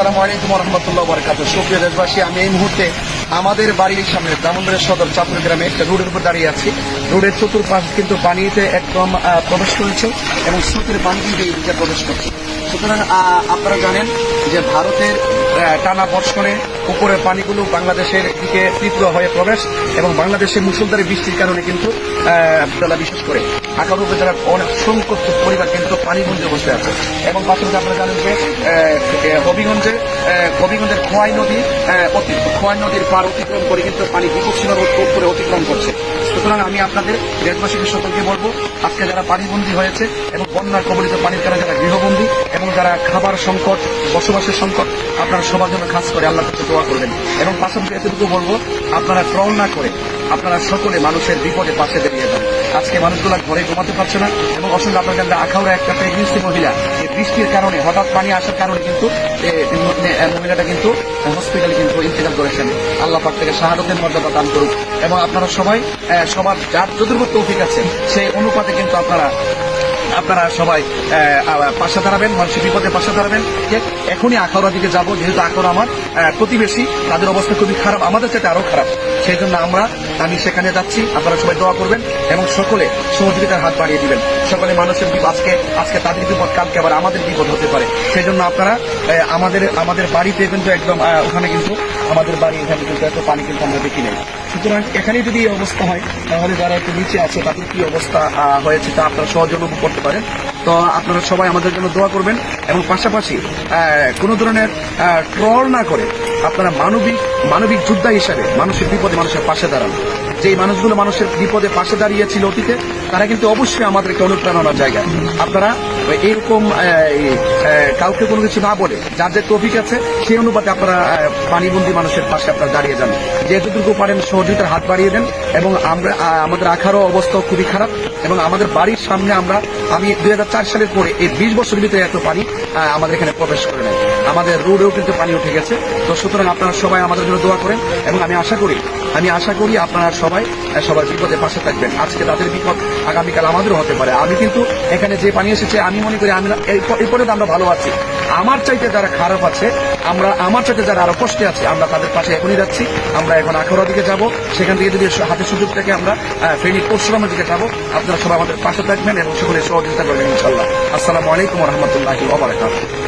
আসসালামু আলাইকুম রহমতুল্লাহ বরকাত সুপ্রিয় দেশবাসী, আমি এই মুহূর্তে আমাদের বাড়ির সামনে দামোদরের সদর চাঁদপুর গ্রামে একটা রোডের উপর দাঁড়িয়ে আছি। রোডের চতুর্পাশ কিন্তু পানিতে একদম প্রবেশ করেছে এবং স্রোতের পানি কিন্তু এই দিকে প্রবেশ করছে। সুতরাং আপনারা জানেন যে ভারতের টানা বর্ষণে উপরের পানিগুলো বাংলাদেশের দিকে তীব্র হয়ে প্রবেশ এবং বাংলাদেশের মুসলধারে বৃষ্টির কারণে কিন্তু বিশেষ করে। আকার উপজেলার অনেক সংখ্যক পরিবার কিন্তু পানিবন্দি বসে আছে। এবং পাশাপাশি আপনারা জানেন যে হবিগঞ্জে হবিগঞ্জের খোয়াই নদী খোয়াই নদীর পার অতিক্রম করে কিন্তু পানি বিপদ সীমার উপরে অতিক্রম করছে। সুতরাং আমি আপনাদের দেশবাসীকে সকলকে বলব, আজকে যারা পানিবন্দী হয়েছে এবং বন্যার কবলিত পানির কারণে যারা গৃহবন্দী এবং যারা খাবার সংকট, বসবাসের সংকট, আপনারা সবার জন্য খাস করে আল্লাহ কাছে দোয়া করবেন। এবং পাশাপাশি এতটুকু বলব, আপনারা ট্রল না করে আপনারা সকলে মানুষের বিপদে পাশে দাঁড়িয়ে যান। আজকে মানুষগুলো ঘরে ঘুমাতে পারছে না এবং অসংখ্য আপনার কাছে আখাউড়া একটা প্রেগনেন্সি মহিলা। এই বৃষ্টির কারণে, হঠাৎ পানি আসার কারণে কিন্তু মহিলাটা কিন্তু হসপিটালে কিন্তু ইন্তেকাল করেছেন। আল্লাহ পাক থেকে শাহাদতের মর্যাদা দান করুক। এবং আপনারা সবাই সবার যার যতটুকু তৌফিক আছে, সেই অনুপাতে কিন্তু আপনারা আপনারা সবাই পাশে দাঁড়াবেন, মানুষের বিপদে পাশে দাঁড়াবেন। যে এখনই আখাউড়া দিকে যাব, যেহেতু আখাউড়া আমার প্রতিবেশী, তাদের অবস্থা খুবই খারাপ, আমাদের চাইতে আরও খারাপ। সেই জন্য আমরা, আমি সেখানে যাচ্ছি, আপনারা সবাই দোয়া করবেন এবং সকলে সহযোগিতার হাত বাড়িয়ে দিবেন। সকলে মানুষের বিপদ, আজকে আজকে তাদের বিপদ, কালকে আবার আমাদের বিপদ হতে পারে। সেই জন্য আপনারা আমাদের আমাদের বাড়িতে কিন্তু একদম ওখানে কিন্তু আমাদের বাড়ি এখানে কিন্তু এত পানি কিন্তু আমরা দেখি নাই। সুতরাং এখানে যদি এই অবস্থা হয়, তাহলে যারা একটু নিচে আছে, তাদের কি অবস্থা হয়েছে তা আপনারা সহজ অনুভব করতে পারেন। তো আপনারা সবাই আমাদের জন্য দোয়া করবেন এবং পাশাপাশি কোন ধরনের ট্রল না করে আপনারা মানবিক মানবিক যোদ্ধা হিসাবে মানুষের বিপদে মানুষের পাশে দাঁড়ান। যেই মানুষগুলো মানুষের বিপদে পাশে দাঁড়িয়েছিল অতীতে তারা কিন্তু অবশ্যই আমাদেরকে অনুপ্রেরণার জায়গা আপনারা এরকম আহ, এই, আহ, কাউকে কোনো কিছু না বলে যার যে টপিক আছে সেই অনুপাতে আপনারা পানিবন্দী মানুষের পাশে আপনারা দাঁড়িয়ে যান। যেটুকু পারেন সহযোগিতার হাত বাড়িয়ে দেন এবং আমরা আমাদের আখারও অবস্থা খুবই খারাপ এবং আমাদের বাড়ির সামনে আমরা আমি দুই হাজার চার সালের পরে এই বিশ বছরের ভিতরে এত পানি আমাদের এখানে প্রবেশ করে নেয় আমাদের রোডেও কিন্তু পানি উঠে গেছে। তো সুতরাং আপনারা সবাই আমাদের জন্য দোয়া করেন এবং আমি আশা করি আমি আশা করি আপনারা আহ, সবার বিপদে পাশে থাকবেন। আজকে তাদের বিপদ আগামীকাল আমাদেরও হতে পারে। আমি কিন্তু এখানে যে পানি এসেছে আমি মনে করি আমি এরপর- আমরা ভালো আছি। আমার চাইতে যারা খারাপ আছে আমরা আমার চাইতে যারা আরও কষ্টে আছে আমরা তাদের পাশে এখনই যাচ্ছি। আমরা এখন আখড়া দিকে যাব। সেখান থেকে যদি হাতে সুযোগ থেকে আমরা ফেনী পরশুরামের দিকে যাব। আপনারা সবাই আমাদের পাশে থাকবেন এবং সকলে সহযোগিতা করবেন ইনশাল্লাহ আসসালামু আলাইকুম রহমতুল্লাহ